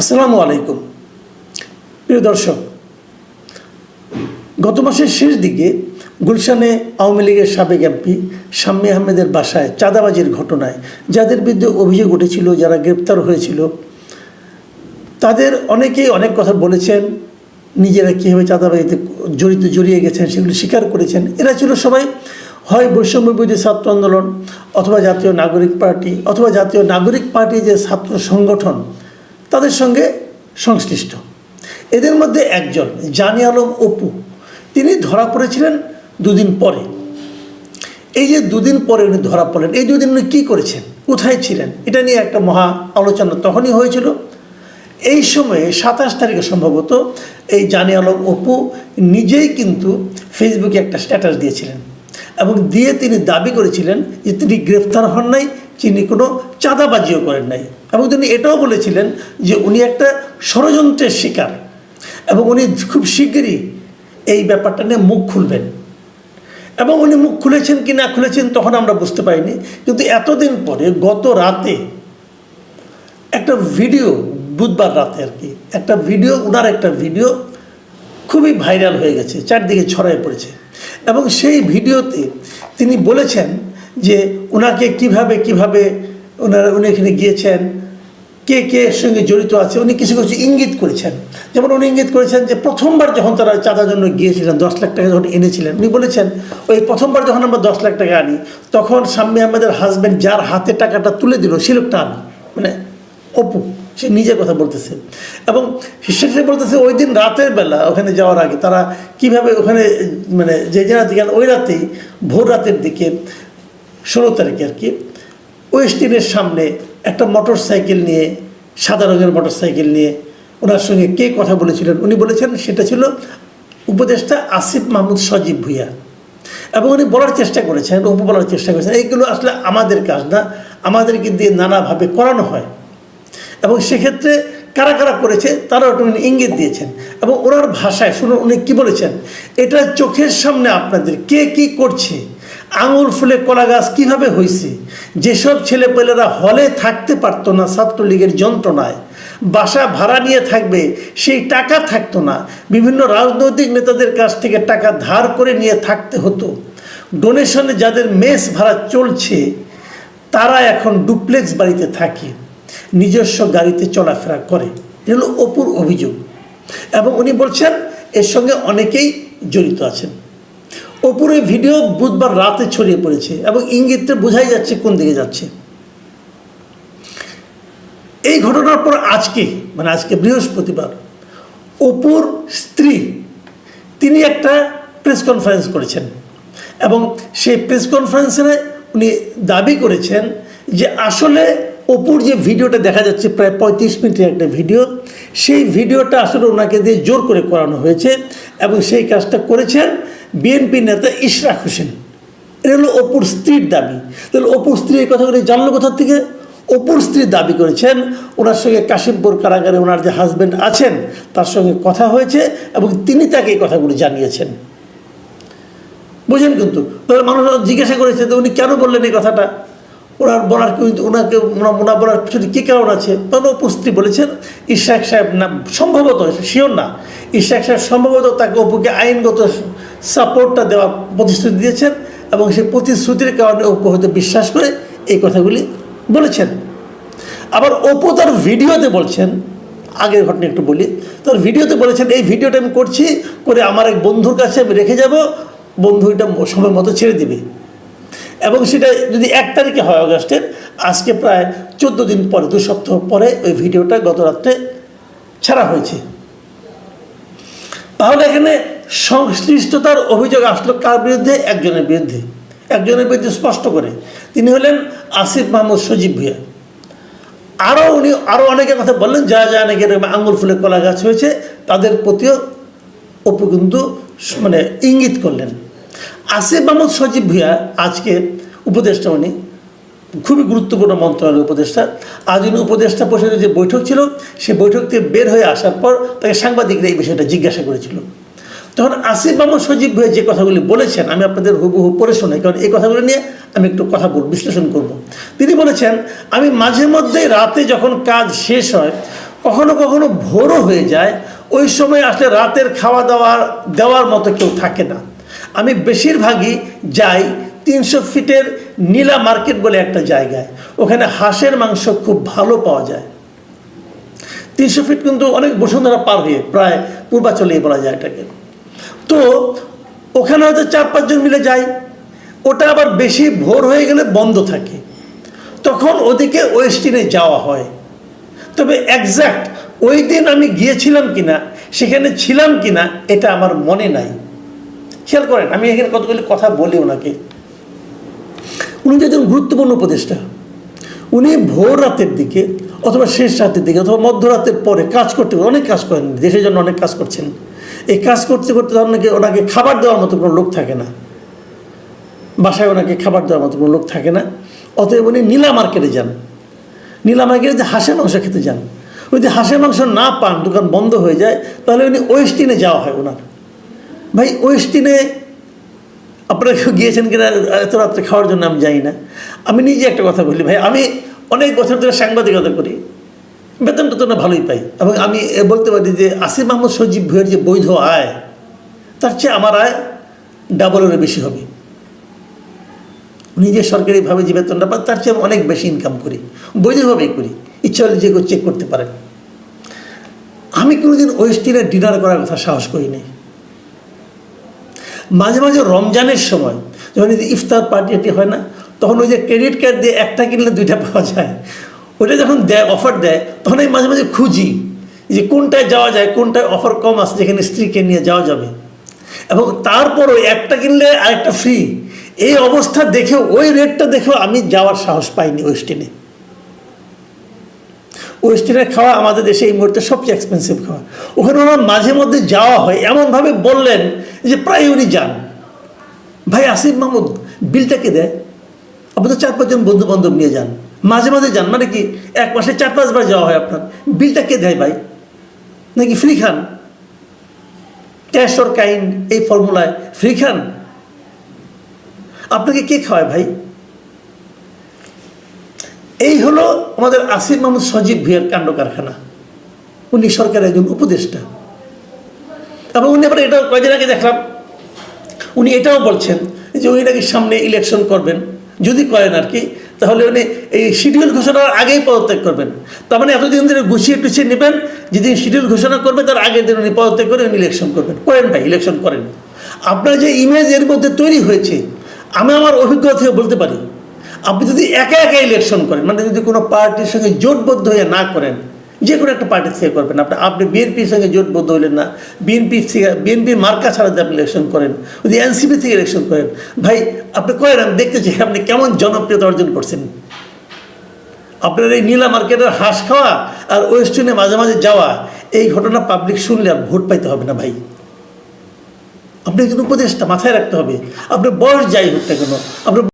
আসসালামু আলাইকুম। প্রিয় দর্শক, গত মাসের শেষ দিকে গুলশানে আওয়ামী লীগের সাবেক এমপি শাম্মী আহমেদের বাসায় চাঁদাবাজির ঘটনায় যাদের বিরুদ্ধে অভিযোগ উঠেছিল, যারা গ্রেপ্তার হয়েছিল, তাদের অনেকেই অনেক কথা বলেছেন, নিজেরা কীভাবে চাঁদাবাজিতে জড়িত জড়িয়ে গেছেন, সেগুলি স্বীকার করেছেন। এরা ছিল সবাই, হয় বৈষম্য বিরোধী ছাত্র আন্দোলন, অথবা জাতীয় নাগরিক পার্টি, অথবা জাতীয় নাগরিক পার্টি যে ছাত্র সংগঠন তাদের সঙ্গে সংশ্লিষ্ট। এদের মধ্যে একজন, জানি আলম অপু, তিনি ধরা পড়েছিলেন দুদিন পরে। এই যে দুদিন পরে উনি ধরা পড়লেন, এই দুদিন উনি কী করেছেন? কোথায় ছিলেন? এটা নিয়ে একটা মহা আলোচনা তখনই হয়েছিল। এই সময়ে সাতাশ তারিখে সম্ভবত এই জানি আলম অপু নিজেই কিন্তু ফেসবুকে একটা স্ট্যাটাস দিয়েছিলেন এবং দিয়ে তিনি দাবি করেছিলেন যে তিনি গ্রেফতার হন নাই তিনি কোনো চাঁদাবাজিও করেন নাই। এবং তিনি এটাও বলেছিলেন যে উনি একটা ষড়যন্ত্রের শিকার এবং উনি খুব শিগগিরই এই ব্যাপারটা নিয়ে মুখ খুলবেন। এবং উনি মুখ খুলেছেন কি না খুলেছেন তখন আমরা বুঝতে পারিনি। কিন্তু এতদিন পরে গত রাতে একটা ভিডিও, বুধবার রাতে আর কি, একটা ভিডিও ওনার একটা ভিডিও খুবই ভাইরাল হয়ে গেছে, চারদিকে ছড়ায় পড়েছে। এবং সেই ভিডিওতে তিনি বলেছেন যে ওনাকে কীভাবে কীভাবে ওনারা উনি এখানে গিয়েছেন কে কে এর সঙ্গে জড়িত আছে, উনি কিছু কিছু ইঙ্গিত করেছেন। যেমন উনি ইঙ্গিত করেছেন যে প্রথমবার যখন তারা চাঁদার জন্য গিয়েছিলেন, দশ লাখ টাকা যখন এনেছিলেন, উনি বলেছেন, ওই প্রথমবার যখন আমরা দশ লাখ টাকা আনি, তখন শাম্মী আহমেদের হাজব্যান্ড যার হাতে টাকাটা তুলে দিল সে লোকটা আমি মানে অপু, সে নিজে কথা বলতেছে। এবং সেটা বলতেছে, ওই দিন রাতের বেলা ওখানে যাওয়ার আগে তারা কীভাবে ওখানে মানে যে যে রাতে গেল ওই রাতেই, ভোর রাতের দিকে, ষোলো তারিখে আর কি, ওয়েস্ট ওয়েস্টিনের সামনে একটা মোটর সাইকেল নিয়ে, সাদা রঙের মোটর সাইকেল নিয়ে ওনার সঙ্গে কে কথা বলেছিলেন? উনি বলেছেন সেটা ছিল উপদেষ্টা আসিফ মাহমুদ সজীব ভুইয়া। এবং উনি বলার চেষ্টা করেছেন উপ বলার চেষ্টা করেছেন, এইগুলো আসলে আমাদের কাজ না, আমাদেরকে দিয়ে নানাভাবে করানো হয়। এবং সেক্ষেত্রে কারা কারা করেছে তারা ওটা উনি ইঙ্গিত দিয়েছেন। এবং ওনার ভাষায় শুনুন, উনি কী বলেছেন, এটা চোখের সামনে আপনাদের কে কি করছে আঙুল ফুলে কলা গাছ কীভাবে হয়েছে যেসব ছেলেপেলেরা হলে থাকতে পারতো না ছাত্রলীগের যন্ত্রণায়, বাসা ভাড়া নিয়ে থাকবে, সেই টাকা থাকতো না। বিভিন্ন রাজনৈতিক নেতাদের কাছ থেকে টাকা ধার করে নিয়ে থাকতে হতো। ডোনেশনে যাদের মেস ভাড়া চলছে, তারা এখন ডুপ্লেক্স বাড়িতে থাকে, নিজস্ব গাড়িতে চলাফেরা করে। এ হলো অপুর অভিযোগ। এবং উনি বলছেন, এর সঙ্গে অনেকেই জড়িত আছেন। এই ভিডিও বুধবার রাতে ছড়িয়ে পড়েছে এবং ইঙ্গিতটা বোঝাই যাচ্ছে কোন দিকে যাচ্ছে। এই ঘটনার পর আজকে মানে আজকে বৃহস্পতিবার, অপুর স্ত্রী, তিনি একটা প্রেস কনফারেন্স করেছেন এবং সেই প্রেস কনফারেন্সে উনি দাবি করেছেন যে আসলে অপুর যে ভিডিওটা দেখা যাচ্ছে প্রায় পঁয়ত্রিশ মিনিটের একটা ভিডিও, সেই ভিডিওটা আসলে ওনাকে দিয়ে জোর করে করানো হয়েছে এবং সেই কাজটা করেছেন বিএনপি নেতা ইশরাক হোসেন। এটা হলো অপুর স্ত্রীর দাবি। তাহলে অপুর এই কথাগুলি জানলো কোথার থেকে? অপুর স্ত্রী দাবি করেছেন, ওনার সঙ্গে কাশিমপুর কারাগারে ওনার যে হাজব্যান্ড আছেন, তার সঙ্গে কথা হয়েছে এবং তিনি তাকে এই কথাগুলি জানিয়েছেন। বুঝেন কিন্তু? তাহলে মানুষ জিজ্ঞাসা করেছে, তো উনি কেন বললেন এই কথাটা? ওনার বলার কিন্তু ওনাকে ওনার বলার পিছনে কী কারণ আছে? তখন উপস্থিতি বলেছেন ইশাক সাহেব না সম্ভবত শিওর না। ইশাক সাহেব সম্ভবত তাকে অপুকে আইনগত সাপোর্টটা দেওয়ার প্রতিশ্রুতি দিয়েছেন এবং সেই প্রতিশ্রুতির কারণে অপু হয়তো বিশ্বাস করে এই কথাগুলি বলেছেন। আবার অপু তার ভিডিওতে বলছেন, আগের ঘটনা একটু বলি, তার ভিডিওতে বলেছেন, এই ভিডিওটা আমি করছি করে আমার এক বন্ধুর কাছে আমি রেখে যাব, বন্ধু এটা সময় মতো ছেড়ে দিবে। এবং সেটা যদি এক তারিখে হয় অগাস্টের, আজকে প্রায় চোদ্দ দিন পরে, দু সপ্তাহ পরে ওই ভিডিওটা গত রাত্রে ছাড়া হয়েছে। তাহলে এখানে সংশ্লিষ্টতার অভিযোগ আসলো কার বিরুদ্ধে? একজনের বিরুদ্ধে। একজনের বিরুদ্ধে স্পষ্ট করে। তিনি হলেন আসিফ মাহমুদ সজীব ভুইয়া। আরও উনি আরও অনেকের কথা বললেন, যা যা অনেকের আঙুল ফুলে কলা গাছ হয়েছে, তাদের প্রতিও অপু কিন্তু মানে ইঙ্গিত করলেন। আসিফ মাহমুদ সজীব ভুইয়া আজকে উপদেষ্টা উনি, খুবই গুরুত্বপূর্ণ মন্ত্রণালয়ের উপদেষ্টা। আজ উনি উপদেষ্টা পরিষদের যে বৈঠক ছিল সেই বৈঠক থেকে বের হয়ে আসার পর তাকে সাংবাদিকরা এই বিষয়টা জিজ্ঞাসা করেছিল। তখন আসিফ মাহমুদ সজীব ভুইয়া যে কথাগুলি বলেছেন, আমি আপনাদের হুবহু পড়ে শোনাই। কারণ এই কথাগুলো নিয়ে আমি একটু কথা বল, বিশ্লেষণ করব। তিনি বলেছেন, আমি মাঝে মধ্যেই রাতে যখন কাজ শেষ হয়, কখনো কখনো ভোরও হয়ে যায়, ওই সময় আসলে রাতের খাওয়া দাওয়া দেওয়ার মতো কেউ থাকে না। আমি বেশিরভাগই যাই তিনশো ফিটের নীলা মার্কেট বলে একটা জায়গায়। ওখানে হাঁসের মাংস খুব ভালো পাওয়া যায়। তিনশো ফিট কিন্তু অনেক বসুন্ধরা পার হয়ে প্রায় পূর্বাচলেই বলা যায় এটাকে। তো ওখানে হয়তো চার পাঁচজন মিলে যাই ওটা আবার বেশি ভোর হয়ে গেলে বন্ধ থাকে। তখন ওদিকে ওয়েস্টিনে যাওয়া হয়। তবে একজ্যাক্ট ওই দিন আমি গিয়েছিলাম কিনা, সেখানে ছিলাম কিনা, এটা আমার মনে নাই। খেয়াল করেন, আমি এখানে কতগুলি কথা বলি ওনাকে। উনি একজন গুরুত্বপূর্ণ উপদেষ্টা। উনি ভোর রাতের দিকে অথবা শেষ রাতের দিকে অথবা মধ্যরাতের পরে কাজ করতে অনেক কাজ করেন, দেশের জন্য অনেক কাজ করছেন। এই কাজ করতে করতে ওনাকে ওনাকে খাবার দেওয়ার মতো কোনো লোক থাকে না। বাসায় ওনাকে খাবার দেওয়ার মতো কোনো লোক থাকে না। অতএব উনি নীলা মার্কেটে যান। নীলা মার্কেটে যে হাঁসের মাংস খেতে যান। যদি হাঁসের মাংস না পান, দোকান বন্ধ হয়ে যায়, তাহলে উনি ওয়েস্টিনে যাওয়া হয় ওনার ভাই, ওয়েস্টিনে আপনারা কেউ গিয়েছেন কিনা, এত রাত্রে খাওয়ার জন্য আমি যাই না। আমি নিজে একটা কথা বলি, ভাই, আমি অনেক বছর ধরে সাংবাদিকতা করি। বেতন টেতন ভালোই পাই। এবং আমি বলতে পারি যে আসিফ মাহমুদ সজীব ভুইয়ের যে বৈধ আয়, তার চেয়ে আমার আয় ডাবলেরও বেশি হবে। যে সরকারিভাবে যে বেতনটা পান তার চেয়ে অনেক বেশি ইনকাম করি, বৈধভাবেই করি। ইচ্ছা হলে যে চেক করতে পারেন আমি কোনোদিন ওয়েস্টিনে ডিনার করার কথা সাহস করিনি মাঝে মাঝে রমজানের সময় যখন ইফতার পার্টি এটি হয় না, তখন ওই যে ক্রেডিট কার্ড দিয়ে একটা কিনলে দুইটা পাওয়া যায়। ওটা যখন দেয় অফার দেয়, তখন আমি মাঝে মাঝে খুঁজি যে কোনটায় যাওয়া যায়, কোনটায় অফার কম আছে, যেখানে স্ত্রীকে নিয়ে যাওয়া যাবে। এবং তারপরও একটা কিনলে আরেকটা ফ্রি এই অবস্থা দেখেও ওই রেটটা দেখেও আমি যাওয়ার সাহস পাইনি ওয়েস্টিনে ওয়েস্টিনের খাওয়া আমাদের দেশে এই মুহূর্তে সবচেয়ে এক্সপেন্সিভ খাওয়া। ওখানে ওনার মাঝে মধ্যে যাওয়া হয়, এমনভাবে বললেন যে প্রায় উনি যান। ভাই, আসিফ মাহমুদ বিলটা কে দেয়? তো চার পাঁচজন বন্ধু বান্ধব নিয়ে যান। মাঝে মাঝে যান মানে কি, এক মাসে চার পাঁচবার যাওয়া হয় আপনার। বিলটা কে দেয় ভাই? নাকি ফ্রি খান? ক্যাশ অর কাইন্ড এই ফর্মুলায় ফ্রি খান? আপনাকে কে খাওয়ায় ভাই? এই হলো আমাদের আসিফ মাহমুদ সজীব ভুইয়ার কাণ্ড কারখানা। উনি সরকারের একজন উপদেষ্টা। এবং উনি আবার এটাও কয়দিন আগে দেখলাম, উনি এটাও বলছেন যে উনি নাকি সামনে ইলেকশন করবেন। যদি করেন আর কি তাহলে উনি এই শিডিউল ঘোষণার আগেই পদত্যাগ করবেন। তার মানে এতদিন ধরে গুছিয়ে টুছিয়ে নেবেন, যেদিন শিডিউল ঘোষণা করবে, তার আগের দিন উনি পদত্যাগ করে উনি ইলেকশন করবেন। করেন ভাই ইলেকশন করেন। আপনার যে ইমেজ এর মধ্যে তৈরি হয়েছে, আমি আমার অভিজ্ঞতা থেকে বলতে পারি, আপনি যদি একা একা ইলেকশন করেন মানে যদি কোনো পার্টির সঙ্গে জোটবদ্ধ হয়ে না করেন যে কোনো একটা পার্টি থেকে করবেন। আপনি আপনি বিএনপির সঙ্গে জোটবদ্ধ হইলেন না। বিএনপি থেকে বিএনপির মার্কা ছাড়া যদি আপনি ইলেকশন করেন যদি এনসিপি থেকে ইলেকশন করেন, ভাই, আপনি করেন আমি দেখতে চাই? আপনি কেমন জনপ্রিয়তা অর্জন করছেন? আপনার এই নীলা মার্কেটের হাঁস খাওয়া আর ওয়েস্টার্নে মাঝে মাঝে যাওয়া, এই ঘটনা পাবলিক শুনলে আর ভোট পাইতে হবে না, ভাই। আপনি একজন উপদেশটা মাথায় রাখতে হবে। আপনার বয়স যাই হোক না কেন, আপনার